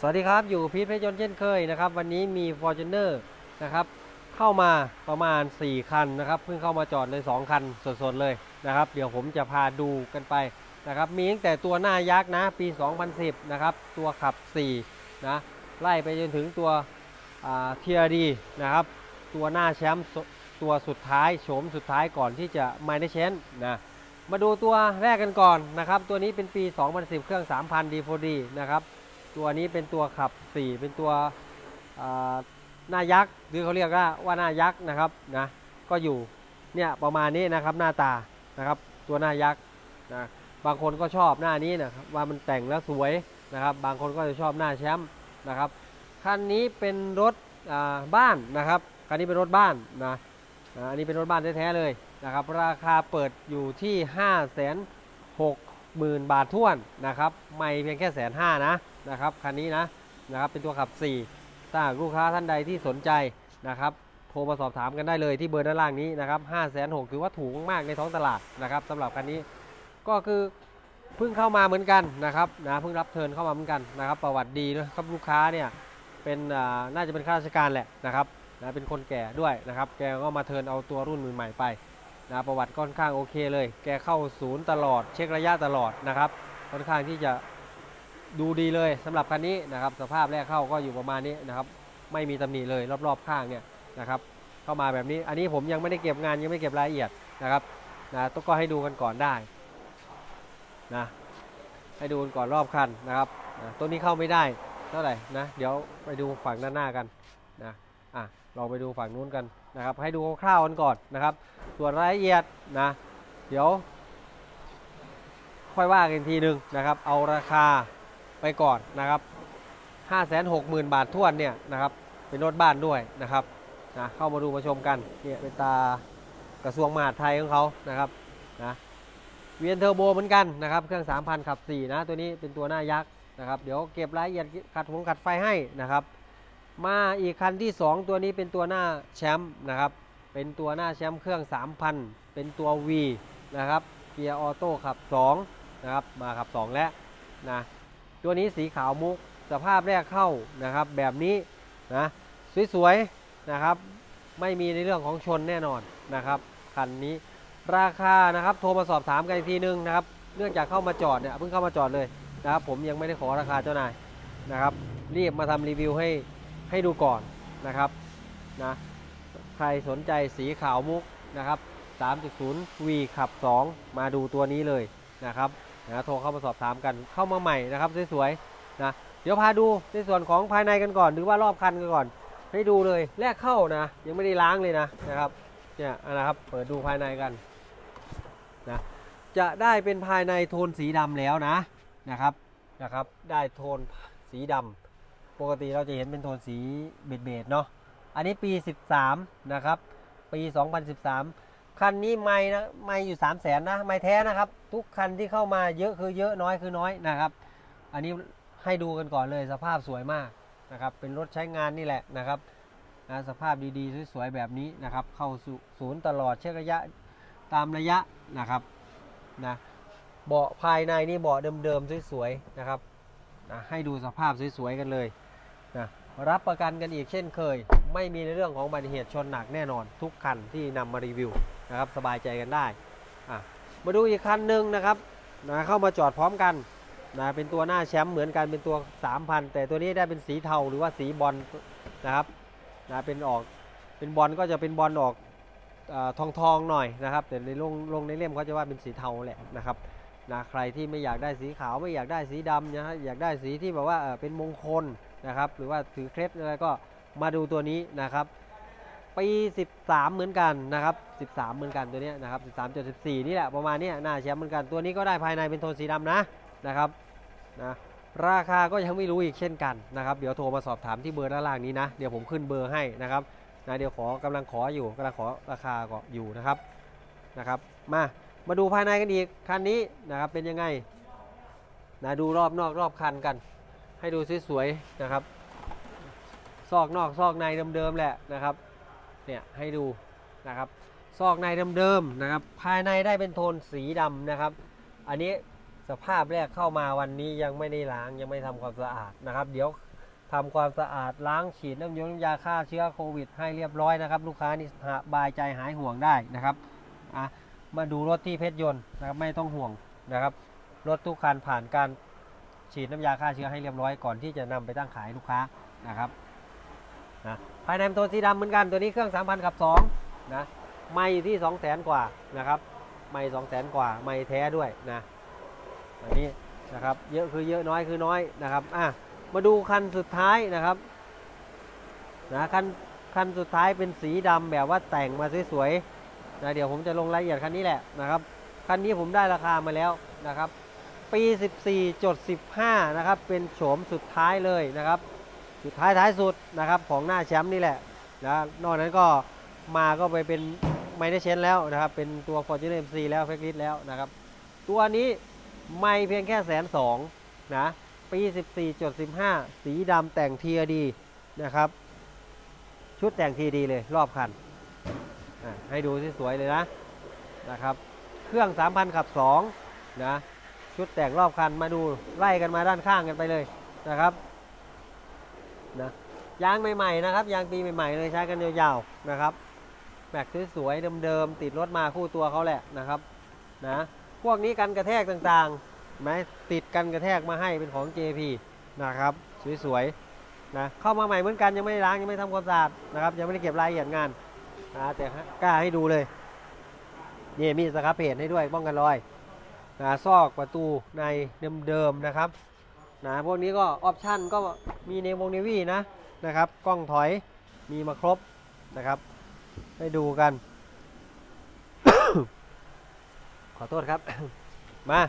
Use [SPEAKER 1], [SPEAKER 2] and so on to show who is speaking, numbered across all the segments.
[SPEAKER 1] สวัสดีครับ อยู่พีทเพชรยนต์เช่นเคยนะครับ วันนี้มี f o r t u n e r นะครับ เข้ามาประมาณ 4 คันนะครับ เพิ่งเข้ามาจอดเลย 2 คันสดๆเลยนะครับ เดี๋ยวผมจะพาดูกันไปนะครับ มีตั้งแต่ตัวหน้ายักษ์นะ ปี 2010 นะครับ ตัวขับ 4 นะ ไล่ไปจนถึงตัวเทียดีนะครับ ตัวหน้าแชมป์ตัวสุดท้ายโฉมสุดท้ายก่อนที่จะไม่ได้แชมป์นะมาดูตัวแรกกันก่อนนะครับ ตัวนี้เป็นปี 2010 เครื่อง 3,000 D4D นะครับ ตัวนี้เป็นตัวขับ 4 เป็นตัวหน้ายักษ์หรือเขาเรียกว่าว่าหน้ายักษ์นะครับนะก็อยู่เนี่ยประมาณนี้นะครับหน้าตานะครับตัวหน้ายักษ์นะบางคนก็ชอบหน้านี้นะครับว่ามันแต่งแล้วสวยนะครับ บางคนก็จะชอบหน้าแชมป์นะครับคันนี้เป็นรถบ้านนะครับคันนี้เป็นรถบ้านนะอันนี้เป็นรถบ้านแท้ๆเลยนะครับ ราคาเปิดอยู่ที่ 5 6 0 0 0 0 บาทท้วนนะครับ ไม่เพียงแค่แสนห้านะ นะครับคันนี้นะนะครับเป็นตัวขับ 4 ถ้าหากลูกค้าท่านใดที่สนใจนะครับโทรมาสอบถามกันได้เลยที่เบอร์ด้านล่างนี้นะครับ5 6 0 0 0ถือว่าถูกมากในท้องตลาดนะครับสำหรับคันนี้ก็คือเพิ่งเข้ามาเหมือนกันนะครับนะเพิ่งรับเทินเข้ามาเหมือนกันนะครับ ประวัติดีนะครับลูกค้าเนี่ยเป็นอ่าน่าจะเป็นข้าราชการแหละนะครับนะเป็นคนแก่ด้วยนะครับ แกก็มาเทินเอาตัวรุ่นใหม่ๆไปนะประวัติค่อนข้างโอเคเลย แกเข้าศูนย์ตลอด เช็คระยะตลอดนะครับ ค่อนข้างที่จะ ดูดีเลยสำหรับคันนี้นะครับสภาพแรกเข้าก็อยู่ประมาณนี้นะครับไม่มีตำหนิเลยรอบๆข้างเนี่ยนะครับเข้ามาแบบนี้อันนี้ผมยังไม่ได้เก็บงานยังไม่เก็บรายละเอียดนะครับนะต้องก็ให้ดูกันก่อนได้นะให้ดูกันก่อนรอบคันนะครับนะตัวนี้เข้าไม่ได้เท่าไหร่นะเดี๋ยวไปดูฝั่งด้านหน้ากันนะอะลองไปดูฝั่งนู้นกันนะครับ ให้ดูคร่าวๆกันก่อนนะครับ ส่วนรายละเอียดนะเดี๋ยวค่อยว่ากันทีหนึ่งนะครับ เอาราคา ไปก่อนนะครับ 560,000 บาททวนเนี่ยนะครับเป็นรถบ้านด้วยนะครับนะเข้ามาดูมาชมกันเนี่ยเป็นตากระทรวงมหาดไทยของเขานะครับนะเวียนเทอร์โบเหมือนกันนะครับเครื่อง 3,000 ขับ 4 นะตัวนี้เป็นตัวหน้ายักษ์นะครับเดี๋ยวเก็บรายละเอียดขัดหงขัดไฟให้นะครับ มาอีกคันที่ 2 ตัวนี้เป็นตัวหน้าแชมป์นะครับเป็นตัวหน้าแชมป์เครื่อง 3,000 เป็นตัว V นะครับเกียร์ออโต้ขับ2นะครับมาขับ 2 แล้วนะ ตัวนี้สีขาวมุกสภาพแรกเข้านะครับ แบบนี้นะสวยๆนะครับ ไม่มีในเรื่องของชนแน่นอนนะครับคันนี้ราคานะครับโทรมาสอบถามกันอีกทีนึงนะครับเนื่องจากเข้ามาจอดเนี่ยเพิ่งเข้ามาจอดเลยนะครับ ผมยังไม่ได้ขอราคาเจ้านายนะครับ รีบมาทำรีวิวให้ให้ดูก่อนนะครับนะใครสนใจสีขาวมุกนะครับ 3.0 V ขับ 2 มาดูตัวนี้เลยนะครับ นะโทรเข้ามาสอบถามกันเข้ามาใหม่นะครับสวยๆนะเดี๋ยวพาดูในส่วนของภายในกันก่อน หรือว่ารอบคันกันก่อน ให้ดูเลยแรกเข้านะ ยังไม่ได้ล้างเลยนะนะครับเนี่ยนะครับเปิดดูภายในกันนะจะได้เป็นภายในโทนสีดำแล้วนะนะครับนะครับ ได้โทนสีดำปกติเราจะเห็นเป็นโทนสีเบดๆเนาะอันนี้ปี 13 นะครับ ปี 2013 คันนี้ไม่นะไม่อยู่ 3 0 0แสนนะ ไม่แท้นะครับ ทุกคันที่เข้ามาเยอะคือเยอะน้อยคือน้อยนะครับ อันนี้ให้ดูกันก่อนเลยสภาพสวยมากนะครับ เป็นรถใช้งานนี่แหละนะครับนะสภาพดีๆ สวยๆ แบบนี้นะครับ เข้าสู่ศูนย์ตลอดเช็คระยะตามระยะนะครับนะเบาะภายในนี่เบาะเดิมๆ สวยๆ นะครับนะให้ดูสภาพสวยๆ กันเลยนะรับประกันกันอีกเช่นเคย ไม่มีในเรื่องของอุบัติเหตุชนหนักแน่นอน ทุกคันที่นำมารีวิวนะครับ สบายใจกันได้อะ มาดูอีกคันหนึ่งนะครับนะเข้ามาจอดพร้อมกันนะเป็นตัวหน้าแชมป์เหมือนกันเป็นตัว 3,000 แต่ตัวนี้ได้เป็นสีเทาหรือว่าสีบอลนะครับนะเป็นออกเป็นบอลก็จะเป็นบอลออกทองทองๆหน่อยนะครับ แต่ในลงลงในเล่มเขาจะว่าเป็นสีเทาแหละนะครับนะใครที่ไม่อยากได้สีขาวไม่อยากได้สีดำนะฮะอยากได้สีที่แบบว่าเป็นมงคลนะครับ หรือว่าถือเคล็ดอะไรก็มาดูตัวนี้นะครับ ปี 13 เหมือนกันนะครับ 13 เหมือนกันตัวนี้นะครับ 13 14 นี่แหละประมาณนี้หน้าแชมป์เหมือนกันตัวนี้ก็ได้ภายในเป็นโทนสีดำนะนะครับนะราคาก็ยังไม่รู้อีกเช่นกันนะครับ เดี๋ยวโทรมาสอบถามที่เบอร์ด้านล่างนี้นะ เดี๋ยวผมขึ้นเบอร์ให้นะครับนะเดี๋ยวขอกำลังขออยู่กำลังขอราคาก็อยู่นะครับนะครับมามาดูภายในกันอีกคันนี้นะครับเป็นยังไงนะดูรอบนอกรอบคันกัน ให้ดูสวยๆนะครับซอกนอกซอกในเดิมๆแหละนะครับ เนี่ยให้ดูนะครับซอกในเดิมๆนะครับ ภายในได้เป็นโทนสีดำนะครับ อันนี้สภาพแรกเข้ามาวันนี้ยังไม่ได้ล้างยังไม่ทำความสะอาดนะครับ เดี๋ยวทำความสะอาดล้างฉีดน้ำยงน้ำยาฆ่าเชื้อโควิด ให้เรียบร้อยนะครับ ลูกค้านี่สบายใจหายห่วงได้นะครับอะมาดูรถที่เพชรยนต์นะครับไม่ต้องห่วงนะครับ รถทุกคันผ่านการฉีดน้ำยาฆ่าเชื้อให้เรียบร้อยก่อนที่จะนำไปตั้งขายลูกค้านะครับ นะภายในเป็นตัวสีดำเหมือนกันตัวนี้เครื่อง 3,000กับ2นะไม่อยู่ที่ 200,000 กว่านะครับไม่200,000 กว่าไม่แท้ด้วยนะอันนี้นะครับเยอะคือเยอะน้อยคือน้อยนะครับอะมาดูคันสุดท้ายนะครับนะคันคันสุดท้ายเป็นสีดำแบบว่าแต่งมาสวยๆนะเดี๋ยวผมจะลงรายละเอียดคันนี้แหละนะครับคันนี้ผมได้ราคามาแล้วนะครับ ปี 14จด15 นะครับ เป็นโฉมสุดท้ายเลยนะครับ สุดท้ายท้ายสุดนะครับของหน้าแชมป์นี่แหละนะนอกนั้นก็มาก็ไปเป็นไมเนเชนแล้วนะครับ เป็นตัว Fortuner MC แล้วเฟกลิสแล้วนะครับ ตัวนี้ไม่เพียงแค่แสนสองนะ ปี 14จด15 สีดำแต่งทีดีนะครับ ชุดแต่งทีดีเลยรอบคัน ให้ดูสวยเลยนะนะครับ เครื่อง 3,000 ขับ 2 นะ ชุดแต่งรอบคันมาดูไล่กันมาด้านข้างกันไปเลยนะครับ นะยางใหม่ๆนะครับยางปีใหม่ๆเลยใช้กันยาวๆนะครับแม็กสวยๆเดิมๆติดรถมาคู่ตัวเขาแหละนะครับนะพวกนี้กันกระแทกต่างๆไหมติดกันกระแทกมาให้เป็นของ JP นะครับสวยๆนะเข้ามาใหม่เหมือนกันยังไม่ได้ล้างยังไม่ทำความสะอาดนะครับยังไม่ได้เก็บรายละเอียดงานนะแต่กล้าให้ดูเลยเนี่ยมีสครับเพจให้ด้วยป้องกันรอยนะซอกประตูในเดิมๆนะครับ นะพวกนี้ก็ออปชั่นก็มีในวงเนวี่นะนะครับกล้องถอยมีมาครบนะครับให้ดูกัน ขอโทษครับ มา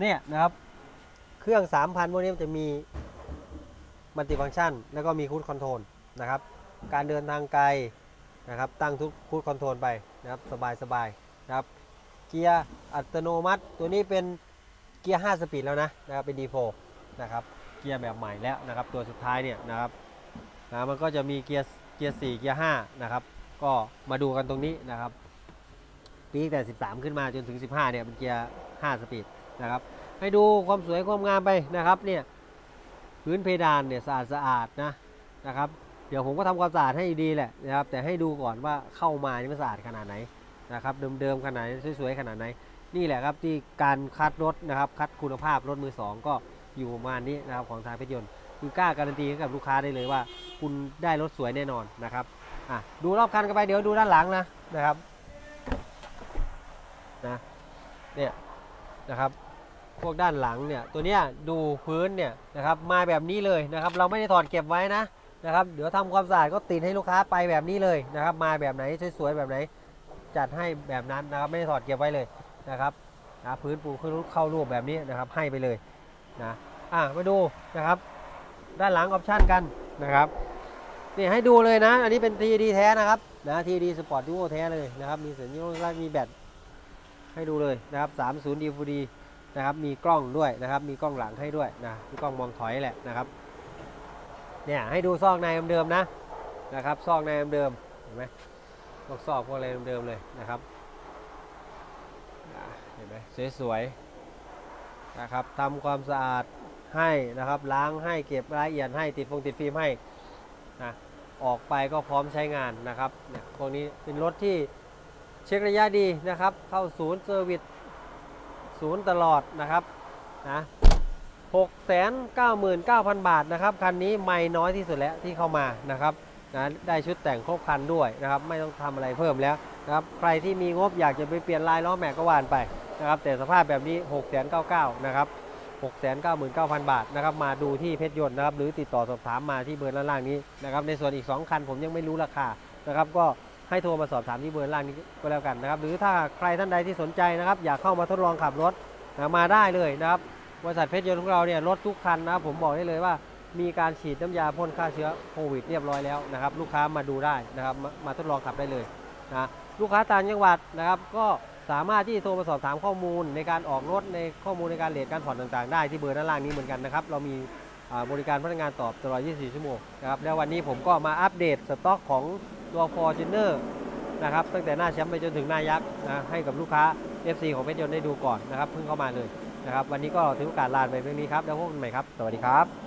[SPEAKER 1] เนี่ยนะครับ เครื่อง 3,000พวกนี้มันจะมีมัลติฟังก์ชัน แล้วก็มีคูดคอนโทรลนะครับ การเดินทางไกลนะครับ ตั้งทุกคูดคอนโทรลไปนะครับ สบายสบายนะครับ เกียร์อัตโนมัติ ตัวนี้เป็น กียร์ 5 สปีดแล้วนะนะครับเป็น D4 นะครับเกียร์แบบใหม่แล้วนะครับตัวสุดท้ายเนี่ยนะครับนะมันก็จะมีเกียร์เกียร์ 4 เกียร์ 5 นะครับ ก็มาดูกันตรงนี้นะครับ ปีแต่ 13 ขึ้นมาจนถึง 15 เนี่ยเป็นเกียร์ 5 สปีดนะครับให้ดูความสวยความงามไปนะครับเนี่ยพื้นเพดานเนี่ยสะอาดสะอาดนะนะครับเดี๋ยวผมก็ทำความสะอาดให้ดีแหละนะครับแต่ให้ดูก่อนว่าเข้ามานี่มันสะอาดขนาดไหนนะครับเดิมๆขนาดไหนสวยๆขนาดไหน นี่แหละครับที่การคัดรถนะครับ คัดคุณภาพรถมือสองก็อยู่ประมาณนี้นะครับของทางเพชรยนต์คือกล้าการันตีให้กับลูกค้าได้เลยว่า คุณได้รถสวยแน่นอนนะครับอะดูรอบคันกันไปเดี๋ยวดูด้านหลังนะนะครับนะเนี่ยนะครับพวกด้านหลังเนี่ยตัวเนี้ยดูพื้นเนี่ยนะครับมาแบบนี้เลยนะครับ เราไม่ได้ถอดเก็บไว้นะนะครับ เดี๋ยวทำความสะอาดก็ติดให้ลูกค้าไปแบบนี้เลยนะครับ มาแบบไหนสวยๆแบบไหน จัดให้แบบนั้นนะครับไม่ได้ถอดเก็บไว้เลย นะครับนะพื้นปูขึ้นเข้ารูปแบบนี้นะครับให้ไปเลยนะอะมาดูนะครับด้านหลังออปชั่นกันนะครับนี่ให้ดูเลยนะ อันนี้เป็น TD แท้นะครับนะ TD Sport Duo แท้เลยนะครับ มีสัญญาณมีแบตให้ดูเลยนะครับ30 DVD นะครับ มีกล้องด้วยนะครับ มีกล้องหลังให้ด้วยนะมีกล้องมองถอยแหละนะครับเนี่ยให้ดูซอกในเดิมๆนะนะครับ ซอกในเดิมเห็นไหมพวกซอกพวกอะไรเดิมๆเลยนะครับ สวยๆนะครับทำความสะอาดให้นะครับล้างให้เก็บรายละเอียดให้ติดฟงติดฟิล์มให้นะออกไปก็พร้อมใช้งานนะครับเนี่ยพวกนี้เป็นรถที่เช็คระยะดีนะครับ เข้าศูนย์เซอร์วิสศูนย์ตลอดนะครับนะ699,000 บาทนะครับคันนี้ไม่น้อยที่สุดแล้วที่เข้ามานะครับนะได้ชุดแต่งครบคันด้วยนะครับ ไม่ต้องทำอะไรเพิ่มแล้วนะครับ ใครที่มีงบอยากจะไปเปลี่ยนลายล้อแม็กก็วานไป นะครับแต่สภาพแบบนี้ 699,000นะครับ699,000 บาทนะครับมาดูที่เพชรยนต์นะครับหรือติดต่อสอบถามมาที่เบอร์ล่างนี้นะครับในส่วนอีก 2 คันผมยังไม่รู้ราคานะครับก็ให้โทรมาสอบถามที่เบอร์ล่างนี้ก็แล้วกันนะครับหรือถ้าใครท่านใดที่สนใจนะครับอยากเข้ามาทดลองขับรถนะมาได้เลยนะครับบริษัทเพชรยนต์ของเราเนี่ยรถทุกคันนะครับผมบอกได้เลยว่ามีการฉีดน้ำยาพ่นฆ่าเชื้อโควิดเรียบร้อยแล้วนะครับลูกค้ามาดูได้นะครับมามาทดลองขับได้เลยนะลูกค้าต่างจังหวัดนะครับก็ สามารถที่โทรมาสอบถามข้อมูลในการออกรถในข้อมูลในการเลทการผ่อนต่างๆ ได้ที่เบอร์ด้านล่างนี้เหมือนกันนะครับ เรามีบริการพนักงานตอบตลอด 24 ชั่วโมงนะครับ แล้ววันนี้ผมก็มาอัปเดตสต็อกของตัว Fortuner นะครับ ตั้งแต่หน้าแชมป์ไปจนถึงหน้ายักษ์นะให้กับลูกค้า FC ของเพชรยนต์ได้ดูก่อนนะครับ เพิ่งเข้ามาเลยนะครับ วันนี้ก็ถือโอกาสลาไปเพียงนี้ครับ แล้วพบกันใหม่ครับ สวัสดีครับ